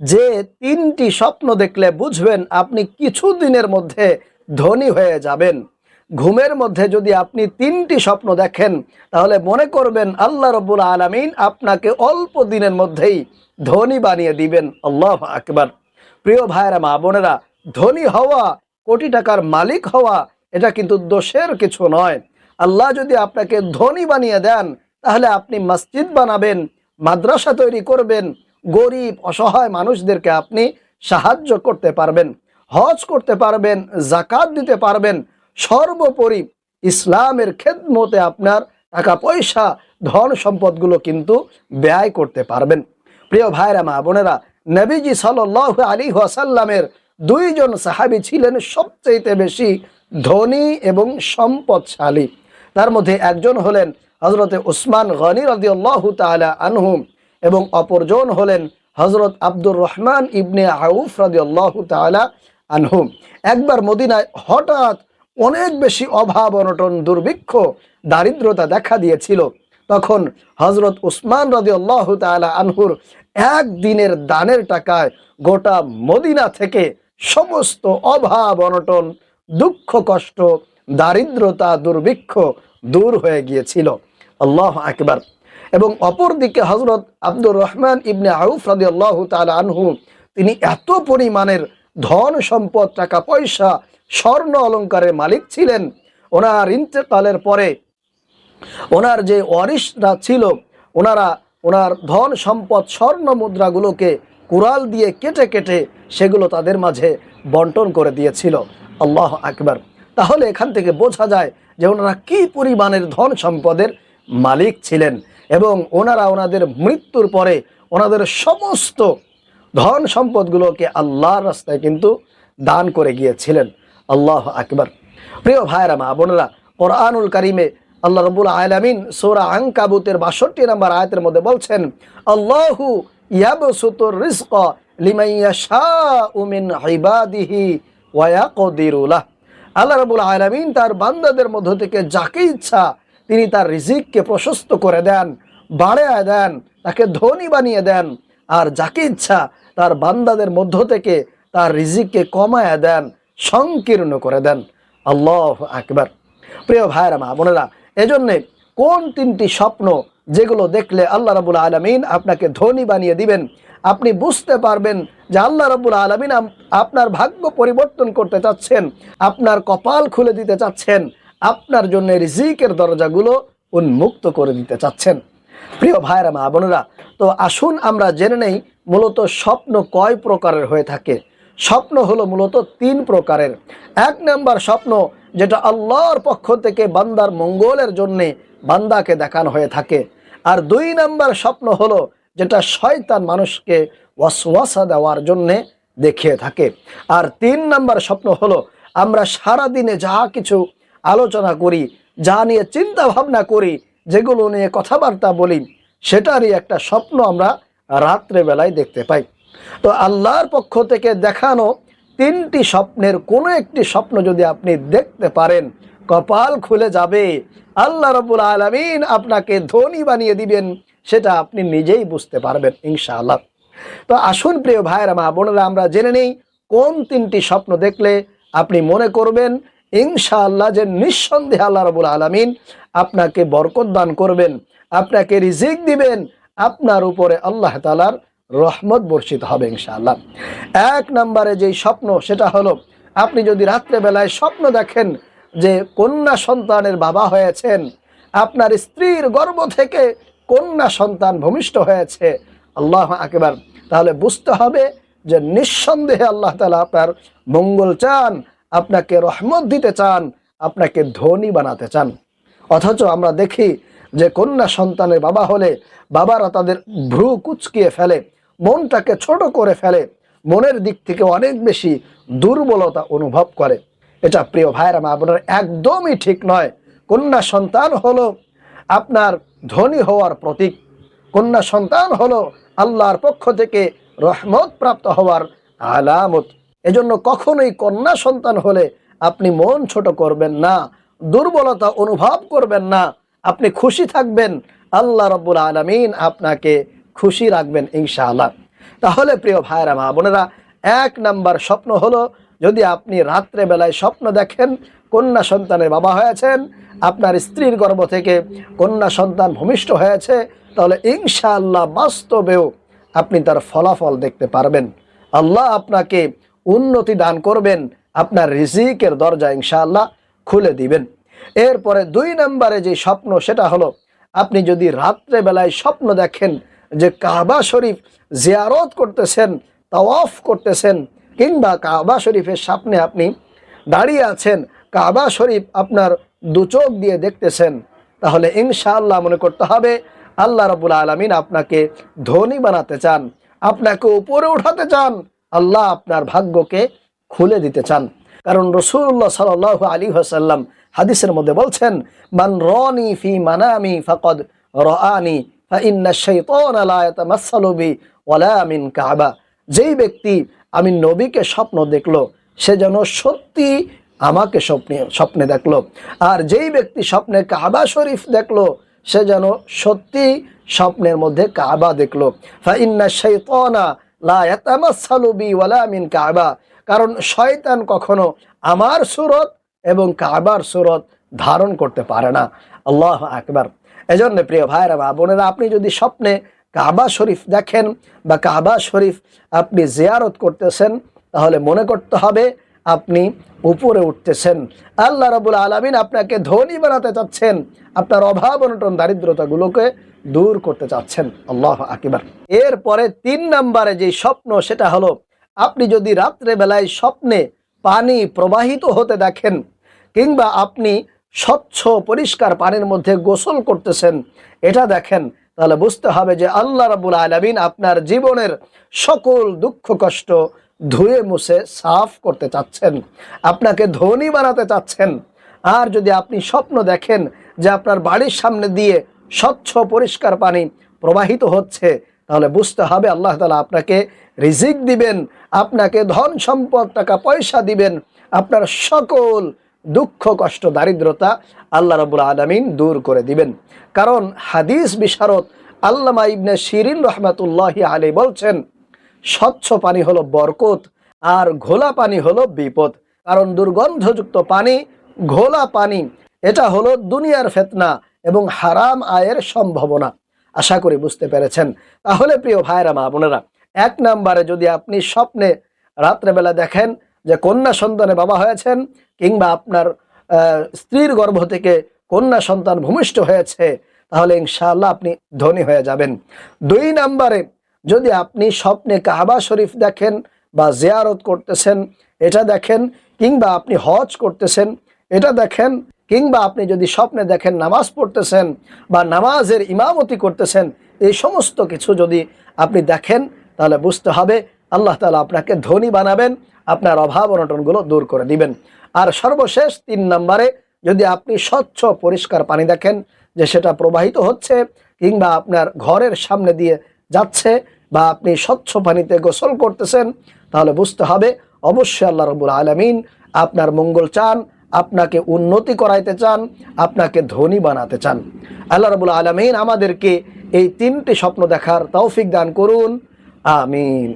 যে তিনটি স্বপ্ন দেখলে বুঝবেন আপনি কিছু দিনের মধ্যে ধনী হয়ে যাবেন। ঘুমের মধ্যে যদি আপনি তিনটি স্বপ্ন দেখেন, তাহলে মনে করবেন আল্লাহ রব্বুল আলমিন আপনাকে অল্প দিনের মধ্যেই ধনী বানিয়ে দিবেন। আল্লাহ আকবার। প্রিয় ভাইয়েরা, মা বোনেরা, ধনী হওয়া, কোটি টাকার মালিক হওয়া, এটা কিন্তু দোষের কিছু নয়। আল্লাহ যদি আপনাকে ধনী বানিয়ে দেন, তাহলে আপনি মসজিদ বানাবেন, মাদ্রাসা তৈরি করবেন গরিব, অসহায় মানুষদেরকে আপনি সাহায্য করতে পারবেন, হজ করতে পারবেন জাকাত দিতে পারবেন। সর্বোপরি ইসলামের খেদমতে আপনার টাকা পয়সা ধন সম্পদগুলো কিন্তু ব্যয় করতে পারবেন। প্রিয় ভাইরা, মা বোনেরা, নবীজি সাল আলী ওয়াসাল্লামের দুইজন সাহাবি ছিলেন সবচেয়ে বেশি ধনী এবং সম্পদশালী। তার মধ্যে একজন হলেন হজরতে উসমান গনি রদি আল্লাহ তালা আনহুম এবং অপরজন হলেন হজরত আব্দুর রহমান ইবনে আউফ রদি আল্লাহ তালা আনহুম একবার মদিনায় হঠাৎ অনেক বেশি অভাব, অনটন, দুর্ভিক্ষ, দারিদ্রতা দেখা দিয়েছিল। তখন হজরত উসমান রদি আল্লাহ তালা আনহুর একদিনের দানের টাকায় গোটা মদিনা থেকে সমস্ত অভাব, অনটন, দুঃখ, কষ্ট, দারিদ্রতা, দুর্ভিক্ষ দূর হয়ে গিয়েছিল। আল্লাহ আকবার। এবং অপরদিকে হজরত আব্দুর রহমান ইবনে আউফ রাদি আল্লাহ আনহু, তিনি এত পরিমাণের ধন সম্পদ, টাকা পয়সা, স্বর্ণ অলঙ্কারের মালিক ছিলেন। ওনার ইন্তেকালের পরে ওনার যে ওয়ারিশরা ছিল, ওনারা ওনার ধন সম্পদ, স্বর্ণ মুদ্রাগুলোকে কুড়াল দিয়ে কেটে কেটে সেগুলো তাদের মাঝে বন্টন করে দিয়েছিল। আল্লাহ আকবার। তাহলে এখান থেকে বোঝা যায় যে ওনারা কী পরিমাণের ধন সম্পদের মালিক ছিলেন। এবং ওনারা ওনাদের মৃত্যুর পরে ওনাদের সমস্ত ধন সম্পদগুলোকে আল্লাহর রাস্তায় কিন্তু দান করে গিয়েছিলেন। আল্লাহ আকবার। প্রিয় ভাইরা মা বোনেরা, কোরআনুল কারিমে আল্লাহ রবুল আলামিন সোরা আংকাবুতের বাষট্টি নম্বর আয়াতের মধ্যে বলছেন, আল্লাহু ওয়া আল্লাহ রবুল আলামিন তার বান্দাদের মধ্য থেকে যাকে ইচ্ছা তিনি তার রিজিককে প্রশস্ত করে দেন। বাড়ায় দেন, তাকে ধনী বানিয়ে দেন, আর যাকে ইচ্ছা তার বান্দাদের মধ্য থেকে তার রিজিককে কমায় দেন, সংকীর্ণ করে দেন। আল্লাহ আকবার। প্রিয় ভাইরা মা বোনেরা, এজন্যে কোন তিনটি স্বপ্ন যেগুলো দেখলে আল্লাহ রাবুল আলমিন আপনাকে ধনী বানিয়ে দিবেন, আপনি বুঝতে পারবেন যে আল্লাহ রাবুল আলমিন আপনার ভাগ্য পরিবর্তন করতে চাচ্ছেন, আপনার কপাল খুলে দিতে চাচ্ছেন, আপনার জন্য রিজিকের দরজাগুলো উন্মুক্ত করে দিতে চাচ্ছেন। প্রিয় ভাইরা মা বোনেরা, তো আসুন আমরা জেনে নেই মূলত স্বপ্ন কয় প্রকারের হয়ে থাকে। স্বপ্ন হলো মূলত তিন প্রকারের। এক নাম্বার স্বপ্ন, যেটা আল্লাহর পক্ষ থেকে বান্দার মঙ্গলের জন্যে বান্দাকে দেখানো হয়ে থাকে। আর দুই নাম্বার স্বপ্ন হলো, যেটা শয়তান মানুষকে ওয়াসওয়াসা দেওয়ার জন্যে দেখিয়ে থাকে। আর তিন নাম্বার স্বপ্ন হলো, আমরা সারা দিনে যা কিছু আলোচনা করি, যা নিয়ে চিন্তা ভাবনা করি যেগুলো নিয়ে কথাবার্তা বলি, সেটারই একটা স্বপ্ন আমরা রাত্রে বেলায় দেখতে পাই। তো আল্লাহর পক্ষ থেকে দেখানো তিনটি স্বপ্নের কোনো একটি স্বপ্ন যদি আপনি দেখতে পারেন, কপাল খুলে যাবে, আল্লাহ রবুল আলমিন আপনাকে ধনী বানিয়ে দিবেন, সেটা আপনি নিজেই বুঝতে পারবেন, ইনশাআল্লাহ। তো আসুন প্রিয় ভাইয়েরা, মা বোনেরা, আমরা জেনে নেই কোন তিনটি স্বপ্ন দেখলে আপনি মনে করবেন ইনশাআল্লাহ যে নিঃসন্দেহে আল্লাহ রবুল আলমিন আপনাকে বরকত দান করবেন, আপনাকে রিজিক দিবেন, আপনার উপরে আল্লাহ তালার রহমত বর্ষিত হবে ইনশাআল্লাহ। এক নম্বরে যেই স্বপ্ন, সেটা হলো আপনি যদি রাত্রেবেলায় স্বপ্ন দেখেন যে কন্যা সন্তানের বাবা হয়েছেন, আপনার স্ত্রীর গর্ভ থেকে কন্যা সন্তান ভূমিষ্ঠ হয়েছে, আল্লাহ আকেবার, তাহলে বুঝতে হবে যে নিঃসন্দেহে আল্লাহ তালা আপনার মঙ্গল চান আপনাকে রহমত দিতে চান, আপনাকে ধনী বানাতে চান। অথচ আমরা দেখি যে কন্যা সন্তানের বাবা হলে বাবারা তাদের ভ্রু কুচকিয়ে ফেলে, মনটাকে ছোট করে ফেলে, মনের দিক থেকে অনেক বেশি দুর্বলতা অনুভব করে। এটা প্রিয় ভাইরা মা বোনের, একদমই ঠিক নয়। কন্যা সন্তান হলো আপনার ধনী হওয়ার প্রতীক। কন্যা সন্তান হলো আল্লাহর পক্ষ থেকে রহমত প্রাপ্ত হওয়ার আলামত। এজন্য কখনোই কন্যা সন্তান হলে আপনি মন ছোট করবেন না, দুর্বলতা অনুভব করবেন না, আপনি খুশি থাকবেন। আল্লাহ রব্বুল আলমিন আপনাকে খুশি রাখবেন ইনশাআল্লাহ। তাহলে প্রিয় ভাইরা মা বোনেরা, এক নাম্বার স্বপ্ন হলো, যদি আপনি রাত্রে বেলায় স্বপ্ন দেখেন, কন্যা সন্তানের বাবা হয়েছেন, আপনার স্ত্রীর গর্ভ থেকে কন্যা সন্তান ভূমিষ্ঠ হয়েছে, তাহলে ইনশাআল্লাহ বাস্তবেও আপনি তার ফলাফল দেখতে পারবেন। আল্লাহ আপনাকে উন্নতি দান করবেন, আপনার রিজিকের দরজা ইনশাআল্লাহ খুলে দিবেন। এরপরে দুই নম্বরে যে স্বপ্ন, সেটা হলো, আপনি যদি রাত্রে বেলায় স্বপ্ন দেখেন যে কাবা শরীফ জিয়ারত করতেছেন, তাওয়াফ করতেছেন, কিংবা কাবা শরীফের সামনে আপনি দাঁড়িয়ে আছেন, কাবা শরীফ আপনার দু চোখ দিয়ে দেখতেছেন, তাহলে ইনশাআল্লাহ মনে করতে হবে, আল্লাহ রবুল আলমিন আপনাকে ধনী বানাতে চান, আপনাকে উপরে উঠাতে চান আল্লাহ আপনার ভাগ্যকে খুলে দিতে চান। কারণ রসুল্লাহ সাল আলী হাসাল্লাম হাদিসের মধ্যে বলছেন, মান রনি ফি মানামি ফকদ মিন কাবা। যেই ব্যক্তি আমি নবীকে স্বপ্ন দেখল, সে যেন সত্যি আমাকে স্বপ্নে স্বপ্নে দেখল। আর যেই ব্যক্তি স্বপ্নে কাবা শরীফ দেখল, সে যেন সত্যি স্বপ্নের মধ্যে কাবা দেখল। ফাইন্না শাইতানা লা ইয়াতামাসসালু বি ওয়ালা মিন কাবা। কারণ শয়তান কখনো আমার সুরত এবং কাবার সুরত ধারণ করতে পারে না। আল্লাহ আকবার। এজন্য প্রিয় ভাইরা বা বোনেরা, আপনি যদি স্বপ্নে কাবা শরীফ দেখেন বা কাবা শরীফ আপনি জিয়ারত করতেছেন, তাহলে মনে করতে হবে আপনি উপরে উঠতেছেন। আল্লাহ রবুল আলমিন আপনাকে ধনী বানাতে চাচ্ছেন। আপনার অভাব অনটন দারিদ্রতাগুলোকে দূর করতে চাচ্ছেন। আল্লাহ akibar এরপরে তিন নম্বরে যে স্বপ্ন, সেটা হলো, আপনি যদি রাত্রে বেলায় স্বপ্নে পানি প্রবাহিত হতে দেখেন, কিংবা আপনি স্বচ্ছ, পরিষ্কার পানির মধ্যে গোসল করতেছেন, এটা দেখেন, তাহলে বুঝতে হবে যে আল্লাহ রাবুল আলমিন আপনার জীবনের সকল দুঃখ, কষ্ট ধুয়ে, মুছে, সাফ করতে চাচ্ছেন। আপনাকে ধনী বানাতে চাচ্ছেন। আর যদি আপনি স্বপ্ন দেখেন যে আপনার বাড়ির সামনে দিয়ে স্বচ্ছ পরিষ্কার পানি প্রবাহিত হচ্ছে, তাহলে বুঝতে হবে আল্লাহ তালা আপনাকে রিজিক দিবেন, আপনাকে ধন সম্পদ, টাকা পয়সা দিবেন, আপনার সকল দুঃখ, কষ্ট, দারিদ্রতা আল্লাহ রবুল আলমিন দূর করে দিবেন। কারণ হাদিস বিশারদ আল্লামা ইবনে শিরিন রহমাতুল্লাহ আলী বলছেন, স্বচ্ছ পানি হলো বরকত আর ঘোলা পানি হলো বিপদ। কারণ দুর্গন্ধযুক্ত পানি, ঘোলা পানি, এটা হলো দুনিয়ার ফেতনা এবং হারাম আয়ের সম্ভাবনা। আশা করি বুঝতে পেরেছেন। তাহলে প্রিয় ভাইরা মা বোনেরা, এক নাম্বারে যদি আপনি স্বপ্নে রাত্রেবেলা দেখেন যে কন্যা সন্তানে বাবা হয়েছেন কিংবা আপনার স্ত্রীর গর্ভ থেকে কন্যা সন্তান ভূমিষ্ঠ হয়েছে, তাহলে ইনশাআল্লাহ আপনি ধনী হয়ে যাবেন। দুই নাম্বারে যদি আপনি স্বপ্নে কাহাবা শরীফ দেখেন বা জিয়ারত করতেছেন, এটা দেখেন কিংবা আপনি হজ করতেছেন, এটা দেখেন কিংবা আপনি যদি স্বপ্নে দেখেন নামাজ পড়তেছেন বা নামাজের ইমামতি করতেছেন, এই সমস্ত কিছু যদি আপনি দেখেন, তাহলে বুঝতে হবে আল্লাহ তালা আপনাকে ধনী বানাবেন, আপনার অভাব অনটনগুলো দূর করে দিবেন। আর সর্বশেষ তিন নম্বরে, যদি আপনি স্বচ্ছ, পরিষ্কার পানি দেখেন যে সেটা প্রবাহিত হচ্ছে কিংবা আপনার ঘরের সামনে দিয়ে যাচ্ছে বা আপনি স্বচ্ছ পানিতে গোসল করতেছেন, তাহলে বুঝতে হবে অবশ্যই আল্লাহ রবুল আলমিন আপনার মঙ্গল চান আপনাকে উন্নতি করাইতে চান, আপনাকে ধনী বানাতে চান। আল্লাহ রবুল আলমিন আমাদেরকে এই তিনটি স্বপ্ন দেখার তৌফিক দান করুন। আমিন।